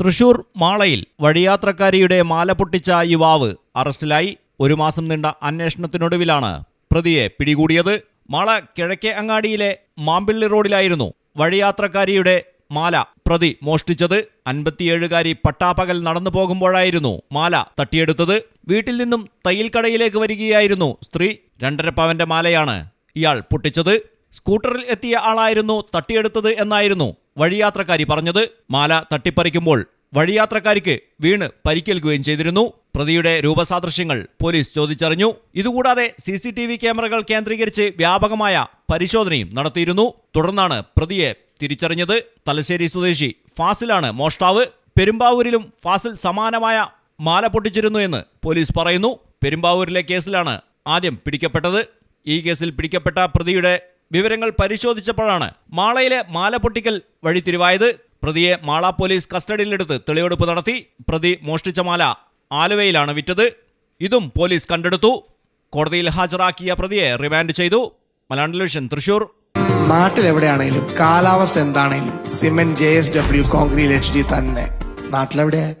തൃശൂർ മാളയിൽ വഴിയാത്രക്കാരിയുടെ മാല പൊട്ടിച്ച യുവാവ് അറസ്റ്റിലായി. ഒരു മാസം നീണ്ട അന്വേഷണത്തിനൊടുവിലാണ് പ്രതിയെ പിടികൂടിയത്. മാള കിഴക്കേ അങ്ങാടിയിലെ മാമ്പിള്ളി റോഡിലായിരുന്നു വഴിയാത്രക്കാരിയുടെ മാല പ്രതി മോഷ്ടിച്ചത്. അൻപത്തിയേഴുകാരി പട്ടാപ്പകൽ നടന്നു പോകുമ്പോഴായിരുന്നു മാല തട്ടിയെടുത്തത്. വീട്ടിൽ നിന്നും തയ്യൽക്കടയിലേക്ക് വരികയായിരുന്നു സ്ത്രീ. രണ്ടര പവന്റെ മാലയാണ് ഇയാൾ പൊട്ടിച്ചത്. സ്കൂട്ടറിൽ എത്തിയ ആളായിരുന്നു തട്ടിയെടുത്തത് എന്നായിരുന്നു വഴിയാത്രക്കാരി പറഞ്ഞത് മാല തട്ടിപ്പറിക്കുമ്പോൾ വഴിയാത്രക്കാരിക്ക് വീണ് പരിക്കേൽക്കുകയും ചെയ്തിരുന്നു. പ്രതിയുടെ രൂപസാദൃശ്യങ്ങൾ പോലീസ് ചോദിച്ചറിഞ്ഞു. ഇതുകൂടാതെ സി സി ടി വി ക്യാമറകൾ കേന്ദ്രീകരിച്ച് വ്യാപകമായ പരിശോധനയും നടത്തിയിരുന്നു. തുടർന്നാണ് പ്രതിയെ തിരിച്ചറിഞ്ഞത്. തലശ്ശേരി സ്വദേശി ഫാസിലാണ് മോഷ്ടാവ്. പെരുമ്പാവൂരിലും ഫാസിൽ സമാനമായ മാല പൊട്ടിച്ചിരുന്നു എന്ന് പോലീസ് പറയുന്നു. പെരുമ്പാവൂരിലെ കേസിലാണ് ആദ്യം പിടിക്കപ്പെട്ടത്. ഈ കേസിൽ പിടിക്കപ്പെട്ട പ്രതിയുടെ വിവരങ്ങൾ പരിശോധിച്ചപ്പോഴാണ് മാളയിലെ മാല പൊട്ടിക്കൽ വഴിത്തിരിവായത് പ്രതിയെ മാള പോലീസ് കസ്റ്റഡിയിലെടുത്ത് തെളിവെടുപ്പ് നടത്തി. പ്രതി മോഷ്ടിച്ച മാല ആലുവയിലാണ് വിറ്റത്. ഇതും പോലീസ് കണ്ടെടുത്തു. കോടതിയിൽ ഹാജരാക്കിയ പ്രതിയെ റിമാൻഡ് ചെയ്തു. മലയാളം ടെലിവിഷൻ തൃശൂർ. എവിടെയാണെങ്കിലും കാലാവസ്ഥ എന്താണെങ്കിലും cement J S W concrete H D തന്നെ. നാട്ടിലെവിടെയാ?